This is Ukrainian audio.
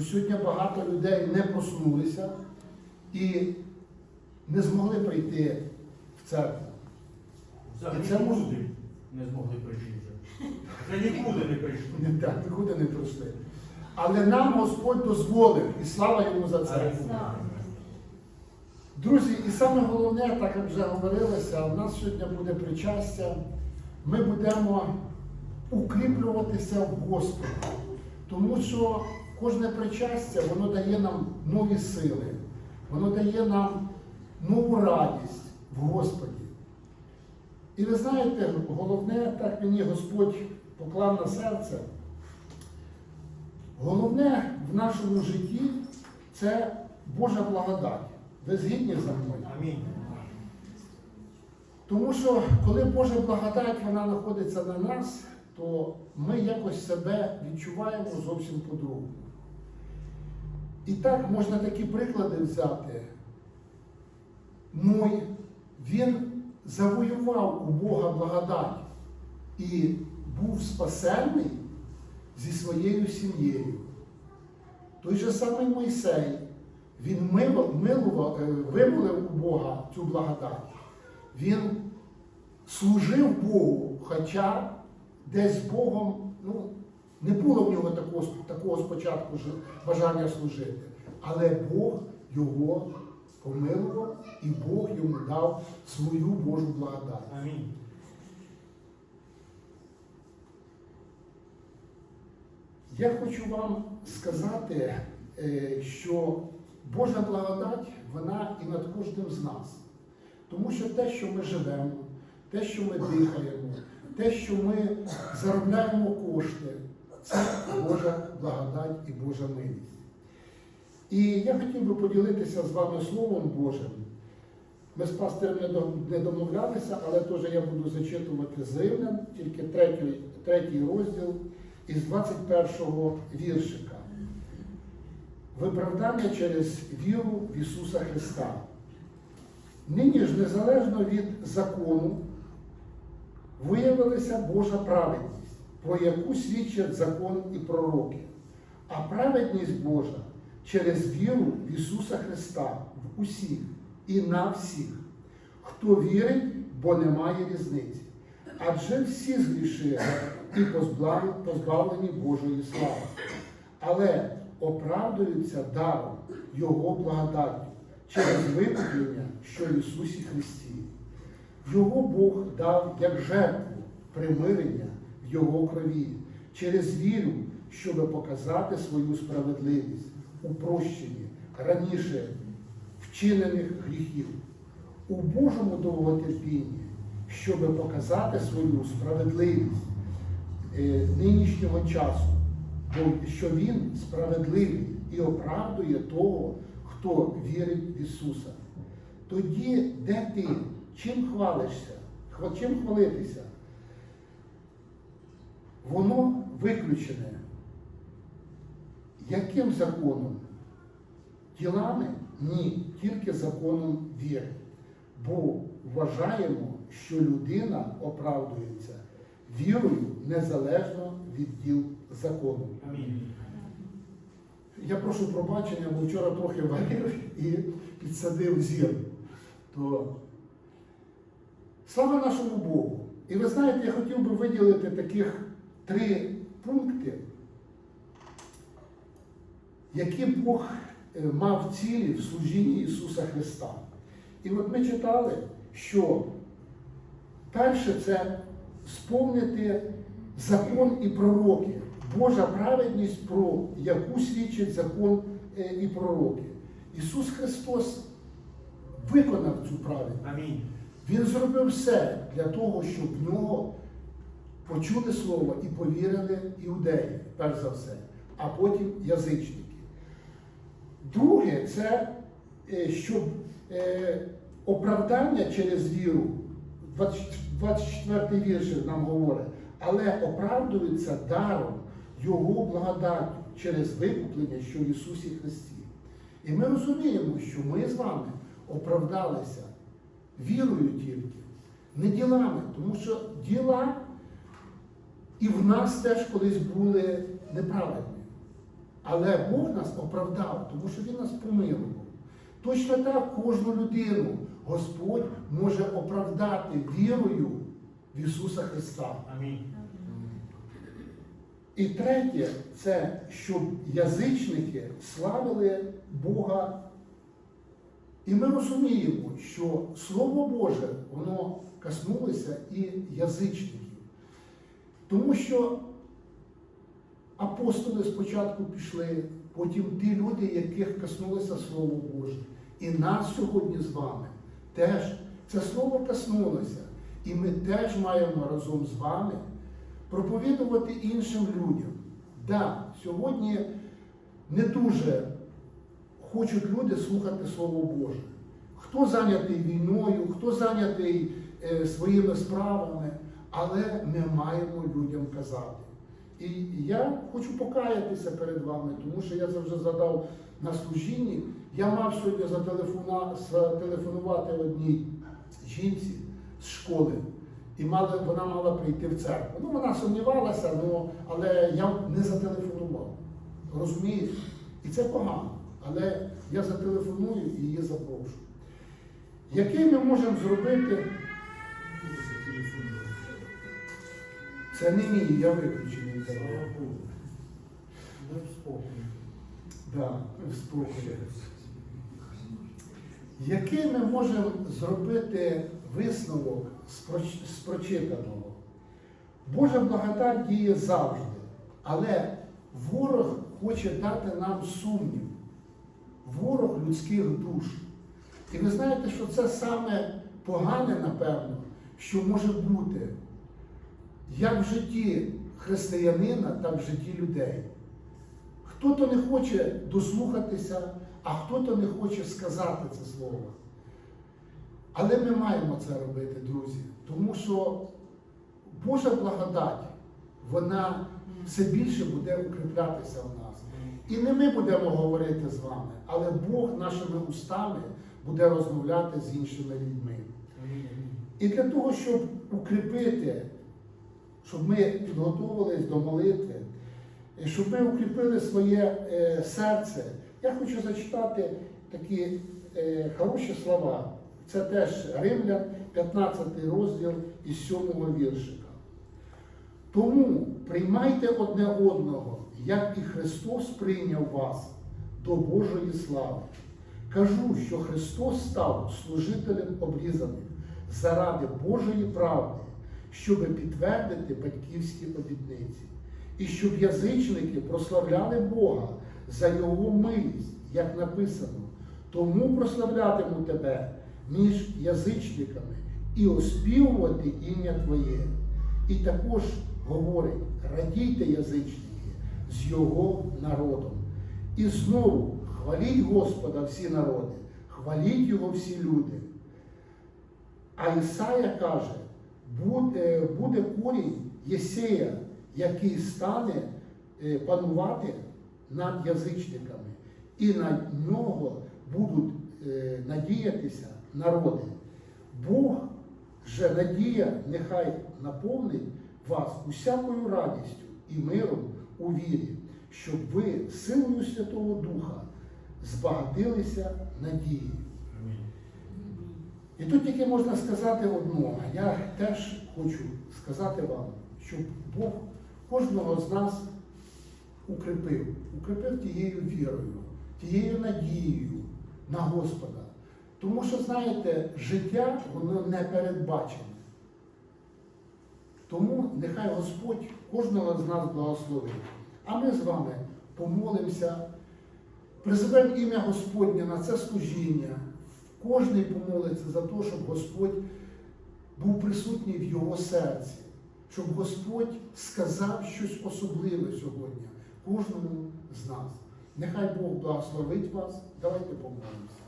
що сьогодні багато людей не проснулися і не змогли прийти в церкву. Взагалі І це може- нікуди не змогли прийти вже. Вже нікуди не прийшли. Не так, нікуди не прийшли. Але нам Господь дозволив, і слава йому за це. Друзі, і саме головне, так як вже говорилося, у нас сьогодні буде причастя. Ми будемо укріплюватися в Господі. Тому що кожне причастя, воно дає нам нові сили, воно дає нам нову радість в Господі. І ви знаєте, головне, так мені Господь поклав на серце. Головне в нашому житті це Божа благодать. Ви згідні за мною? Амінь. Тому що коли Божа благодать вона знаходиться на нас, то ми якось себе відчуваємо зовсім по-другому. І так можна такі приклади взяти. Ной, він завоював у Бога благодать і був спасенний зі своєю сім'єю. Той же самий Мойсей, він е, вимолив у Бога цю благодать. Він служив Богу, хоча десь Богом ну, не було в нього такого, такого спочатку бажання служити. Але Бог його помилував і Бог йому дав свою Божу благодать. Амінь. Я хочу вам сказати, е, що Божа благодать, вона і над кожним з нас. Тому що те, що ми живемо, те, що ми дихаємо, те, що ми заробляємо кошти, Божа благодать і Божа милість. І я хотів би поділитися з вами Словом Божим. Ми з пастирем не домовлялися, але теж я буду зачитувати з Римлян, тільки третій, третій розділ із 21 віршика. Виправдання через віру в Ісуса Христа. Нині ж незалежно від закону виявилася Божа праведність, про яку свідчать закон і пророки. А праведність Божа через віру в Ісуса Христа в усіх і на всіх, хто вірить, бо немає різниці. Адже всі згрішили і позбавлені, Божої слави, але оправдуються даром Його благодаттю через викуплення, що в Ісусі Христі. Його Бог дав як жертву примирення Його крові через віру, щоб показати свою справедливість у прощенні раніше вчинених гріхів, у Божому довготерпінні, щоб показати свою справедливість е, нинішнього часу, що Він справедливий і оправдує того, хто вірить в Ісуса. Тоді, де ти, чим хвалишся, чим хвалитися? Воно виключене. Яким законом? Ділами? Ні, тільки законом віри. Бо вважаємо, що людина оправдується вірою незалежно від діл закону. Амінь. Я прошу пробачення, бо вчора трохи варив і підсадив зір. То слава нашому Богу! І ви знаєте, я хотів би виділити таких три пункти, які Бог е, мав цілі в служінні Ісуса Христа. І от ми читали, що перше це сповнити закон і пророки, Божа праведність, про яку свідчить закон е, і пророки. Ісус Христос виконав цю праведність. Амінь. Він зробив все для того, щоб в нього почули слово і повірили іудеї, перш за все, а потім язичники. Друге, це е, щоб е, оправдання через віру, 24 вірш нам говорить, але оправдується даром Його благодаттю через викуплення, що в Ісусі Христі. І ми розуміємо, що ми з вами оправдалися вірою тільки, не ділами, тому що діла і в нас теж колись були неправедні. Але Бог нас оправдав, тому що Він нас помилував. Точно так кожну людину Господь може оправдати вірою в Ісуса Христа. Амінь. І третє, це щоб язичники славили Бога. І ми розуміємо, що Слово Боже, воно коснулося і язичників. Тому що апостоли спочатку пішли, потім ті люди, яких коснулося Слово Боже. І нас сьогодні з вами теж це слово коснулося. І ми теж маємо разом з вами проповідувати іншим людям. Да, сьогодні не дуже хочуть люди слухати Слово Боже. Хто зайнятий війною, хто зайнятий е, своїми справами, але ми маємо людям казати. І я хочу покаятися перед вами, тому що я це вже задав на служінні. Я мав сьогодні зателефонувати одній жінці з школи. І мала, вона мала прийти в церкву. Ну, вона сумнівалася, ну, але я не зателефонував. Розумієте? І це погано. Але я зателефоную і її запрошу. Який ми можемо зробити? Це не мій, я виключений. Слава Богу. Дай спокій. Да, спокій. Який ми можемо зробити висновок з прочитаного? Божа благодать діє завжди, але ворог хоче дати нам сумнів, ворог людських душ. І ви знаєте, що це саме погане, напевно, що може бути як в житті християнина, так в житті людей. Хто-то не хоче дослухатися, а хто-то не хоче сказати це слово. Але ми маємо це робити, друзі, тому що Божа благодать, вона все більше буде укріплятися в нас. І не ми будемо говорити з вами, але Бог нашими устами буде розмовляти з іншими людьми. І для того, щоб укріпити, щоб ми підготувалися до молитви, щоб ми укріпили своє е, серце, я хочу зачитати такі е, хороші слова. Це теж Римлян, 15 розділ із 7 віршика. Тому приймайте одне одного, як і Христос прийняв вас до Божої слави. Кажу, що Христос став служителем обрізаним заради Божої правди, щоб підтвердити батьківські обітниці, і щоб язичники прославляли Бога за Його милість, як написано, тому прославлятиму тебе між язичниками і оспівувати ім'я Твоє. І також говорить, радійте язичники з його народом. І знову хваліть Господа всі народи, хваліть Його всі люди. А Ісая каже, буде, буде корінь Єсея, який стане е, панувати над язичниками, і на нього будуть е, надіятися народи. Бог же надія нехай наповнить вас усякою радістю і миром у вірі, щоб ви силою Святого Духа збагатилися надією. Амінь. І тут тільки можна сказати одно. Я теж хочу сказати вам, щоб Бог кожного з нас укріпив, укріпив тією вірою, тією надією на Господа. Тому що, знаєте, життя воно не передбачене. Тому нехай Господь кожного з нас благословить. А ми з вами помолимося, призовемо ім'я Господнє на це служіння. Кожний помолиться за те, щоб Господь був присутній в його серці, щоб Господь сказав щось особливе сьогодні кожному з нас. Нехай Бог благословить вас. Давайте помолимося.